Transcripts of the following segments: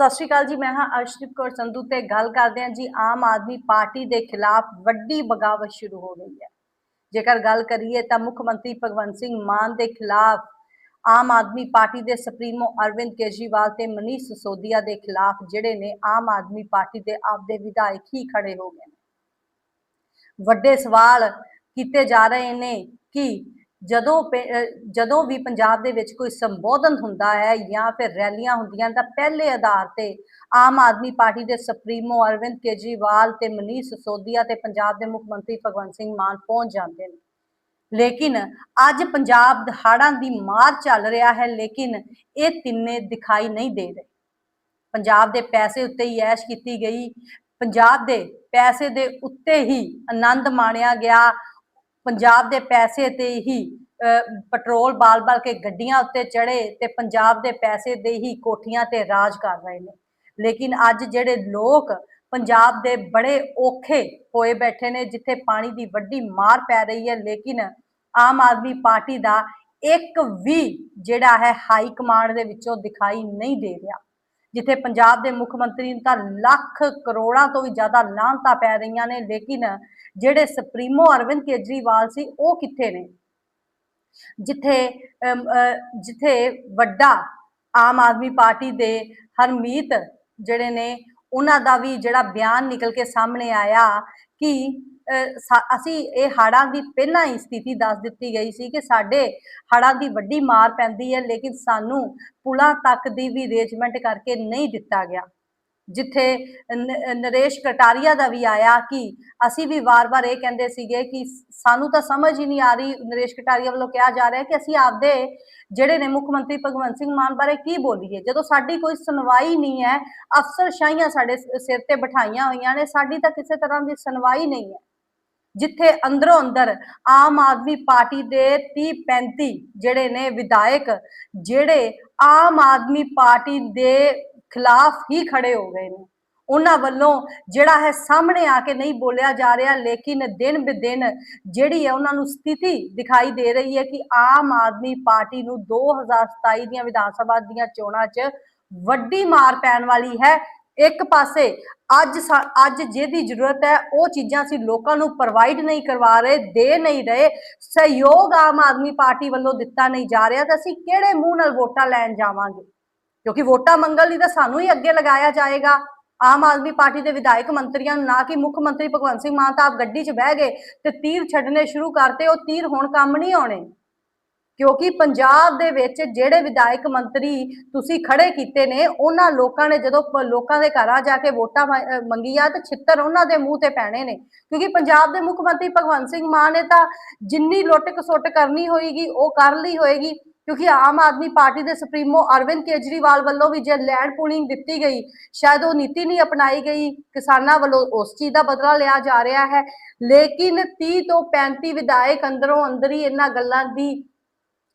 ਸਤਿ ਸ਼੍ਰੀ ਅਕਾਲ ਜੀ, ਮੈਂ ਹਾਂ ਅਰਸ਼ਦੀਪ ਕੌਰ ਸੰਧੂ ਤੇ ਗੱਲ ਕਰਦੇ ਹਾਂ ਜੀ, ਆਮ ਆਦਮੀ ਪਾਰਟੀ ਦੇ ਖਿਲਾਫ ਵੱਡੀ ਬਗਾਵਤ ਸ਼ੁਰੂ ਹੋ ਗਈ ਹੈ। ਜੇਕਰ ਗੱਲ ਕਰੀਏ ਤਾਂ ਮੁੱਖ ਮੰਤਰੀ ਭਗਵੰਤ ਸਿੰਘ ਮਾਨ ਦੇ ਖਿਲਾਫ ਆਮ ਆਦਮੀ ਪਾਰਟੀ ਦੇ ਸੁਪਰੀਮੋ ਅਰਵਿੰਦ ਕੇਜਰੀਵਾਲ ਤੇ ਮਨੀਸ਼ ਸਿਸੋਦੀਆ ਦੇ ਖਿਲਾਫ ਜਿਹੜੇ ਨੇ ਆਮ ਆਦਮੀ ਪਾਰਟੀ ਦੇ ਆਪਦੇ ਵਿਧਾਇਕ ਹੀ ਖੜੇ ਹੋ ਗਏ ਨੇ। ਵੱਡੇ ਸਵਾਲ ਕੀਤੇ ਜਾ ਰਹੇ ਨੇ ਕਿ ਜਦੋਂ ਪੇ- ਜਦੋਂ ਵੀ ਪੰਜਾਬ ਦੇ ਵਿੱਚ ਕੋਈ ਸੰਬੋਧਨ ਹੁੰਦਾ ਹੈ ਜਾਂ ਫਿਰ ਰੈਲੀਆਂ ਹੁੰਦੀਆਂ ਤਾਂ ਪਹਿਲੇ ਆਧਾਰ ਤੇ ਆਮ ਆਦਮੀ ਪਾਰਟੀ ਦੇ ਸੁਪਰੀਮੋ ਅਰਵਿੰਦ ਕੇਜਰੀਵਾਲ ਤੇ ਮਨੀਸ਼ ਸਿਸੋਦੀਆ ਤੇ ਪੰਜਾਬ ਦੇ ਮੁੱਖ ਮੰਤਰੀ ਭਗਵੰਤ ਸਿੰਘ ਮਾਨ ਪਹੁੰਚ ਜਾਂਦੇ ਨੇ। ਲੇਕਿਨ ਅੱਜ ਪੰਜਾਬ ਹੜ੍ਹਾਂ ਦੀ ਮਾਰ ਚੱਲ ਰਿਹਾ ਹੈ, ਲੇਕਿਨ ਇਹ ਤਿੰਨੇ ਦਿਖਾਈ ਨਹੀਂ ਦੇ ਰਹੇ। ਪੰਜਾਬ ਦੇ ਪੈਸੇ ਉੱਤੇ ਹੀ ਐਸ਼ ਕੀਤੀ ਗਈ। ਪੰਜਾਬ ਦੇ ਪੈਸੇ ਦੇ ਉੱਤੇ ਹੀ ਆਨੰਦ ਮਾਣਿਆ ਗਿਆ। ਪੰਜਾਬ ਦੇ ਪੈਸੇ ਤੇ ਹੀ ਅਹ, ਪੈਟਰੋਲ ਬਾਲ-ਬਾਲ ਕੇ ਗੱਡੀਆਂ ਉੱਤੇ ਚੜੇ ਤੇ ਪੰਜਾਬ ਦੇ ਪੈਸੇ ਦੇ ਹੀ ਕੋਠੀਆਂ ਤੇ ਰਾਜ ਕਰ ਰਹੇ ਨੇ। ਲੇਕਿਨ ਅੱਜ ਜਿਹੜੇ ਲੋਕ ਪੰਜਾਬ ਦੇ ਬੜੇ ਔਖੇ ਹੋਏ ਬੈਠੇ ਨੇ ਜਿੱਥੇ ਪਾਣੀ ਦੀ ਵੱਡੀ ਮਾਰ ਪੈ ਰਹੀ ਹੈ ਲੇਕਿਨ ਆਮ ਆਦਮੀ ਪਾਰਟੀ ਦਾ ਇੱਕ ਵੀ ਜਿਹੜਾ ਹੈ ਹਾਈ ਕਮਾਂਡ ਦੇ ਵਿੱਚੋਂ ਦਿਖਾਈ ਨਹੀਂ ਦੇ ਰਿਹਾ। ਜਿੱਥੇ ਪੰਜਾਬ ਦੇ ਮੁੱਖ ਮੰਤਰੀ ਨੂੰ ਤਾਂ ਲੱਖ ਕਰੋੜਾਂ ਤੋਂ ਵੀ ਜ਼ਿਆਦਾ ਲਾਹਨਤਾਂ ਪੈ ਰਹੀਆਂ ਨੇ, ਲੇਕਿਨ ਜਿਹੜੇ ਸੁਪਰੀਮੋ ਅਰਵਿੰਦ ਕੇਜਰੀਵਾਲ ਸੀ, ਉਹ ਕਿੱਥੇ ਨੇ? ਜਿੱਥੇ ਜਿੱਥੇ ਵੱਡਾ ਆਮ ਆਦਮੀ ਪਾਰਟੀ ਦੇ ਹਰਮੀਤ ਜਿਹੜੇ ਨੇ, ਉਹਨਾਂ ਦਾ ਵੀ ਜਿਹੜਾ ਬਿਆਨ ਨਿਕਲ ਕੇ ਸਾਹਮਣੇ ਆਇਆ ਕਿ ਅਸੀਂ ਇਹ ਹੜ੍ਹਾਂ ਦੀ ਪਹਿਲਾਂ ਹੀ ਸਥਿਤੀ ਦੱਸ ਦਿੱਤੀ ਗਈ ਸੀ ਕਿ ਸਾਡੇ ਹੜ੍ਹਾਂ ਦੀ ਵੱਡੀ ਮਾਰ ਪੈਂਦੀ ਹੈ, ਲੇਕਿਨ ਸਾਨੂੰ ਪੁਲਾਂ ਤੱਕ ਦੀ ਵੀ ਅਰੇਂਜਮੈਂਟ ਕਰਕੇ ਨਹੀਂ ਦਿੱਤਾ ਗਿਆ। ਜਿੱਥੇ ਨਰੇਸ਼ ਕਟਾਰੀਆ ਦਾ ਵੀ ਆਇਆ ਕਿ ਅਸੀਂ ਵੀ ਵਾਰ-ਵਾਰ ਇਹ ਕਹਿੰਦੇ ਸੀਗੇ ਕਿ ਸਾਨੂੰ ਤਾਂ ਸਮਝ ਹੀ ਨਹੀਂ ਆ ਰਹੀ, ਨਰੇਸ਼ ਕਟਾਰੀਆ ਵੱਲੋਂ ਕਿਹਾ ਜਾ ਰਿਹਾ ਕਿ ਅਸੀਂ ਆਪਦੇ ਜਿਹੜੇ ਨੇ ਮੁੱਖ ਮੰਤਰੀ ਭਗਵੰਤ ਸਿੰਘ ਮਾਨ ਬਾਰੇ ਕੀ ਬੋਲੀਏ? ਜਦੋਂ ਸਾਡੀ ਕੋਈ ਸੁਣਵਾਈ ਨਹੀਂ ਹੈ, ਅਫਸਰਸ਼ਾਹੀਆਂ ਸਾਡੇ ਸਿਰ ਤੇ ਬਿਠਾਈਆਂ ਹੋਈਆਂ ਨੇ, ਸਾਡੀ ਤਾਂ ਕਿਸੇ ਤਰ੍ਹਾਂ ਦੀ ਸੁਣਵਾਈ ਨਹੀਂ ਹੈ। ਜਿੱਥੇ ਅੰਦਰੋਂ ਅੰਦਰ ਆਮ ਆਦਮੀ ਪਾਰਟੀ ਦੇ 30 35 ਜਿਹੜੇ ਨੇ ਵਿਧਾਇਕ, ਜਿਹੜੇ ਆਮ ਆਦਮੀ ਪਾਰਟੀ ਦੇ ਖਿਲਾਫ ਹੀ ਖੜੇ ਹੋ ਗਏ ਨੇ। ਉਹਨਾਂ ਵੱਲੋਂ ਜਿਹੜਾ ਹੈ ਸਾਹਮਣੇ ਆ ਕੇ ਨਹੀਂ ਬੋਲਿਆ ਜਾ ਰਿਹਾ, ਲੇਕਿਨ ਦਿਨ ਬਦਿਨ ਜਿਹੜੀ ਹੈ ਉਹਨਾਂ ਨੂੰ ਸਥਿਤੀ ਦਿਖਾਈ ਦੇ ਰਹੀ ਹੈ ਕਿ ਆਮ ਆਦਮੀ ਪਾਰਟੀ ਨੂੰ 2027 ਦੀਆਂ ਵਿਧਾਨ ਸਭਾ ਦੀਆਂ ਚੋਣਾਂ 'ਚ ਵੱਡੀ ਮਾਰ ਪੈਣ ਵਾਲੀ ਹੈ। ਇੱਕ ਪਾਸੇ ਅੱਜ ਅੱਜ ਜਿਹਦੀ ਜ਼ਰੂਰਤ ਹੈ, ਉਹ ਚੀਜ਼ਾਂ ਅਸੀਂ ਲੋਕਾਂ ਨੂੰ ਪ੍ਰੋਵਾਈਡ ਨਹੀਂ ਕਰਵਾ ਰਹੇ, ਦੇ ਨਹੀਂ ਰਹੇ, ਸਹਿਯੋਗ ਆਮ ਆਦਮੀ ਪਾਰਟੀ ਵੱਲੋਂ ਦਿੱਤਾ ਨਹੀਂ ਜਾ ਰਿਹਾ ਤਾਂ ਅਸੀਂ ਕਿਹੜੇ ਮੂੰਹ ਨਾਲ ਵੋਟਾਂ ਲੈਣ ਜਾਵਾਂਗੇ? ਕਿਉਂਕਿ ਵੋਟਾਂ ਮੰਗਣ ਲਈ ਤਾਂ ਸਾਨੂੰ ਹੀ ਅੱਗੇ ਲਗਾਇਆ ਜਾਏਗਾ। ਆਮ ਆਦਮੀ ਪਾਰਟੀ ਦੇ ਵਿਧਾਇਕ ਮੰਤਰੀਆਂ ਨੂੰ ਨਾ ਕਿ ਮੁੱਖ ਮੰਤਰੀ ਭਗਵੰਤ ਸਿੰਘ ਮਾਨ ਤਾਂ ਆਪ ਗੱਡੀ 'ਚ ਬਹਿ ਗਏ ਤੇ ਤੀਰ ਛੱਡਨੇ ਸ਼ੁਰੂ ਕਰਤੇ, ਉਹ ਤੀਰ ਹੁਣ ਕੰਮ ਨਹੀਂ ਆਉਣੇ। ਕਿਉਂਕਿ ਪੰਜਾਬ ਦੇ ਵਿੱਚ ਜਿਹੜੇ ਵਿਧਾਇਕ ਮੰਤਰੀ ਤੁਸੀਂ ਖੜੇ ਕੀਤੇ ਨੇ, ਉਹਨਾਂ ਲੋਕਾਂ ਨੇ ਜਦੋਂ ਲੋਕਾਂ ਦੇ ਘਰਾਂ ਜਾ ਕੇ ਵੋਟਾਂ ਮੰਗੀਆਂ ਤੇ ਛਿੱਤਰ ਉਹਨਾਂ ਦੇ ਮੂੰਹ ਤੇ ਪੈਣੇ ਨੇ। ਕਿਉਂਕਿ ਪੰਜਾਬ ਦੇ ਮੁੱਖ ਮੰਤਰੀ ਭਗਵੰਤ ਸਿੰਘ ਮਾਨ ਨੇ ਤਾਂ ਜਿੰਨੀ ਲੁੱਟ ਖਸੁੱਟ ਕਰਨੀ ਹੋਏਗੀ, ਉਹ ਕਰ ਲਈ ਹੋਏਗੀ। ਕਿਉਂਕਿ ਆਮ ਆਦਮੀ ਪਾਰਟੀ ਦੇ ਸੁਪਰੀਮੋ ਅਰਵਿੰਦ ਕੇਜਰੀਵਾਲ ਵੱਲੋਂ ਵੀ ਜੇ ਲੈਂਡ ਪੂਲਿੰਗ ਦਿੱਤੀ ਗਈ, ਸ਼ਾਇਦ ਉਹ ਨੀਤੀ ਨਹੀਂ ਅਪਣਾਈ ਗਈ, ਕਿਸਾਨਾਂ ਵੱਲੋਂ ਉਸ ਚੀਜ਼ ਦਾ ਬਦਲਾ ਲਿਆ ਜਾ ਰਿਹਾ ਹੈ। ਲੇਕਿਨ 30 ਤੋਂ 35 ਵਿਧਾਇਕ ਅੰਦਰੋਂ ਅੰਦਰ ਹੀ ਇਹਨਾਂ ਗੱਲਾਂ ਦੀ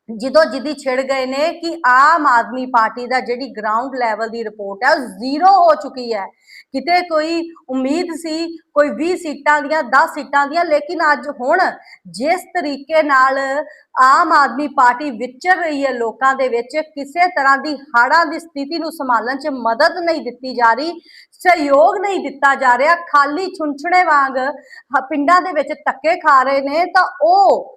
ਜਦੋਂ ਜਿੱਦੀ ਛਿੜ ਗਏ ਨੇ ਕਿ ਆਮ ਆਦਮੀ ਪਾਰਟੀ ਦਾ ਜਿਹੜੀ ਗਰਾਊਂਡ ਲੈਵਲ ਦੀ ਰਿਪੋਰਟ ਹੈ ਉਹ ਜ਼ੀਰੋ ਹੋ ਚੁੱਕੀ ਹੈ। ਕਿਤੇ ਕੋਈ ਉਮੀਦ ਸੀ, ਕੋਈ 20 ਸੀਟਾਂ ਦੀਆਂ 10 ਸੀਟਾਂ ਦੀਆਂ, ਲੇਕਿਨ ਅੱਜ ਹੁਣ ਜਿਸ ਤਰੀਕੇ ਨਾਲ ਆਮ ਆਦਮੀ ਪਾਰਟੀ ਵਿਚਰ ਰਹੀ ਹੈ ਲੋਕਾਂ ਦੇ ਵਿੱਚ, ਕਿਸੇ ਤਰ੍ਹਾਂ ਦੀ ਹਾੜਾਂ ਦੀ ਸਥਿਤੀ ਨੂੰ ਸੰਭਾਲਣ 'ਚ ਮਦਦ ਨਹੀਂ ਦਿੱਤੀ ਜਾ ਰਹੀ, ਸਹਿਯੋਗ ਨਹੀਂ ਦਿੱਤਾ ਜਾ ਰਿਹਾ, ਖਾਲੀ ਛੁੰਛਣੇ ਵਾਂਗ ਪਿੰਡਾਂ ਦੇ ਵਿੱਚ ਧੱਕੇ ਖਾ ਰਹੇ ਨੇ, ਤਾਂ ਉਹ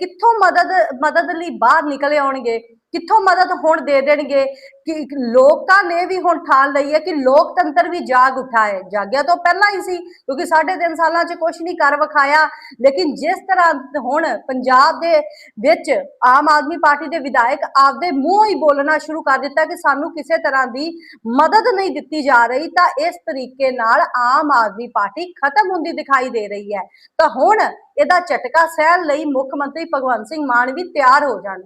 ਕਿੱਥੋਂ ਮਦਦ ਮਦਦ ਲਈ ਬਾਹਰ ਨਿਕਲੇ ਆਉਣਗੇ? ਕਿੱਥੋਂ ਮਦਦ ਹੁਣ ਦੇ ਦੇਣਗੇ? ਕਿ ਲੋਕਾਂ ਨੇ ਵੀ ਹੁਣ ਠਾਣ ਲਈ ਹੈ ਕਿ ਲੋਕਤੰਤਰ ਵੀ ਜਾਗ ਉੱਠਾ ਹੈ ਜਾਗਿਆ ਤੋਂ ਪਹਿਲਾਂ ਹੀ ਸੀ, ਕਿਉਂਕਿ ਸਾਢੇ ਤਿੰਨ ਸਾਲਾਂ 'ਚ ਕੁਝ ਨਹੀਂ ਕਰ ਵਿਖਾਇਆ। ਲੇਕਿਨ ਜਿਸ ਤਰ੍ਹਾਂ ਹੁਣ ਪੰਜਾਬ ਦੇ ਵਿੱਚ ਆਮ ਆਦਮੀ ਪਾਰਟੀ ਦੇ ਵਿਧਾਇਕ ਆਪਦੇ ਮੂੰਹ ਹੀ ਬੋਲਣਾ ਸ਼ੁਰੂ ਕਰ ਦਿੱਤਾ ਕਿ ਸਾਨੂੰ ਕਿਸੇ ਤਰ੍ਹਾਂ ਦੀ ਮਦਦ ਨਹੀਂ ਦਿੱਤੀ ਜਾ ਰਹੀ, ਤਾਂ ਇਸ ਤਰੀਕੇ ਨਾਲ ਆਮ ਆਦਮੀ ਪਾਰਟੀ ਖਤਮ ਹੁੰਦੀ ਦਿਖਾਈ ਦੇ ਰਹੀ ਹੈ। ਤਾਂ ਹੁਣ ਇਹਦਾ ਝਟਕਾ ਸਹਿਣ ਲਈ ਮੁੱਖ ਮੰਤਰੀ ਭਗਵੰਤ ਸਿੰਘ ਮਾਨ ਵੀ ਤਿਆਰ ਹੋ ਜਾਣ।